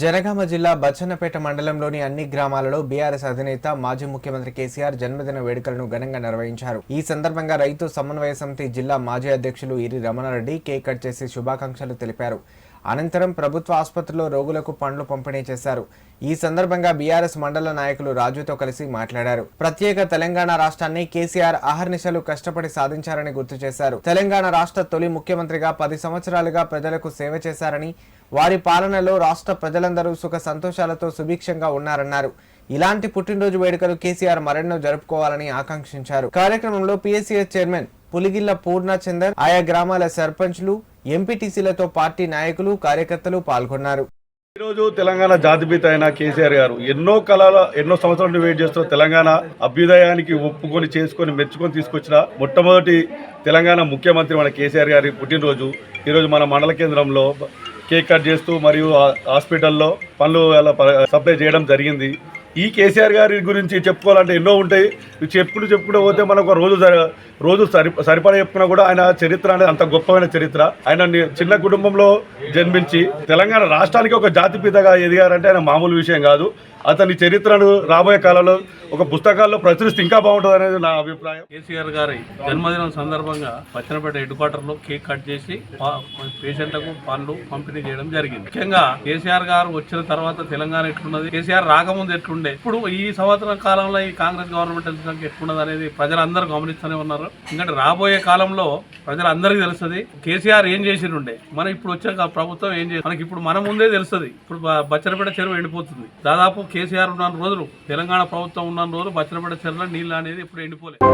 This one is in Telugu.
జనగామ జిల్లా బచ్చన్నపేట మండలంలోని అన్ని గ్రామాలలో బీఆర్ఎస్ అధినేత మాజీ ముఖ్యమంత్రి కేసీఆర్ జన్మదిన వేడుకలను ఘనంగా నిర్వహించారు. ఈ సందర్భంగా రైతు సమన్వయ సమితి జిల్లా మాజీ అధ్యక్షులు ఇరి రమణారెడ్డి కేక్ కట్ చేసి శుభాకాంక్షలు తెలిపారు. అనంతరం ప్రభుత్వ ఆసుపత్రిలో రోగులకు పండ్లు పంపిణీ చేశారు. ఈ సందర్భంగా బీఆర్ఎస్ మండల నాయకులు రాజుతో కలిసి మాట్లాడారు. ప్రత్యేక తెలంగాణ రాష్ట్రాన్ని కేసీఆర్ అహర్నిశలు కష్టపడి సాధించారని గుర్తు చేశారు. తెలంగాణ రాష్ట్ర తొలి ముఖ్యమంత్రిగా పది సంవత్సరాలుగా ప్రజలకు సేవ చేశారని వారి పాలనలో రాష్ట్ర ప్రజలందరూ సుఖ సంతోషాలతో సుభిక్షంగా ఉన్నారన్నారు. ఇలాంటి పుట్టినరోజు వేడుకలు కేసీఆర్ మరెన్నో జరుపుకోవాలని ఆకాంక్షించారు. కార్యక్రమంలో పిఎస్సిఎస్ చైర్మన్ పులిగిల్ల పూర్ణచందర్ ఆయా గ్రామాల సర్పంచ్లు ఎంపీటీసీలతో పార్టీ నాయకులు కార్యకర్తలు పాల్గొన్నారు. ఈరోజు తెలంగాణ జాతిపిత అయిన కేసీఆర్ గారు ఎన్నో కళల ఎన్నో సంవత్సరాలు వెయిట్ చేస్తున్న తెలంగాణ అభ్యుదయానికి ఒప్పుకొని చేసుకొని మెచ్చుకొని తీసుకొచ్చిన మొట్టమొదటి తెలంగాణ ముఖ్యమంత్రి మన కేసీఆర్ గారి పుట్టినరోజు. ఈరోజు మన మండల కేంద్రంలో కేక్ కట్ చేస్తూ మరియు హాస్పిటల్లో పనులు సప్లై చేయడం జరిగింది. ఈ కేసీఆర్ గారి గురించి చెప్పుకోవాలంటే ఎన్నో ఉంటాయి. ఇవి చెప్పుకుంటూ చెప్పుకుంటూ పోతే మనకు ఒక రోజు రోజు సరి సరిపడా చెప్పుకున్నా కూడా ఆయన చరిత్ర అనేది అంత గొప్పమైన చరిత్ర. ఆయన చిన్న కుటుంబంలో జన్మించి తెలంగాణ రాష్ట్రానికి ఒక జాతిపితగా ఎదిగారంటే ఆయన మామూలు విషయం కాదు. అతని చరిత్రను రాబోయే కాలంలో ఒక పుస్తకాల్లో ప్రచురిస్తే ఇంకా బాగుంటుంది అనేది నా అభిప్రాయం. కేసీఆర్ గారి జన్మదినం సందర్భంగా పచ్చనపేట హెడ్ క్వార్టర్లో కేక్ కట్ చేసి పేషెంట్లకు పండ్లు పంపిణీ చేయడం జరిగింది. ముఖ్యంగా కేసీఆర్ గారు వచ్చిన తర్వాత తెలంగాణ ఎట్లున్నది? కేసీఆర్ రాకముందు ఉండే. ఇప్పుడు ఈ సంవత్సరం కాలంలో ఈ కాంగ్రెస్ గవర్నమెంట్ వచ్చినాక ఎట్లున్నది అనేది ప్రజలందరూ గమనిస్తూనే ఉన్నారు. ఎందుకంటే రాబోయే కాలంలో ప్రజలందరికీ తెలుస్తుంది కేసీఆర్ ఏం చేసిండే మనం ఇప్పుడు వచ్చాక ప్రభుత్వం ఏం చేసి మనకి ఇప్పుడు మన ముందే తెలుస్తుంది. ఇప్పుడు బ- బచ్చనపేట చెరువు ఎండిపోతుంది. దాదాపు కేసీఆర్ ఉన్న రోజులు తెలంగాణ ప్రభుత్వం ఉన్న రోజులు బచ్చనపేట చెరువులో నీళ్ళు అనేది ఇప్పుడు ఎండిపోలేదు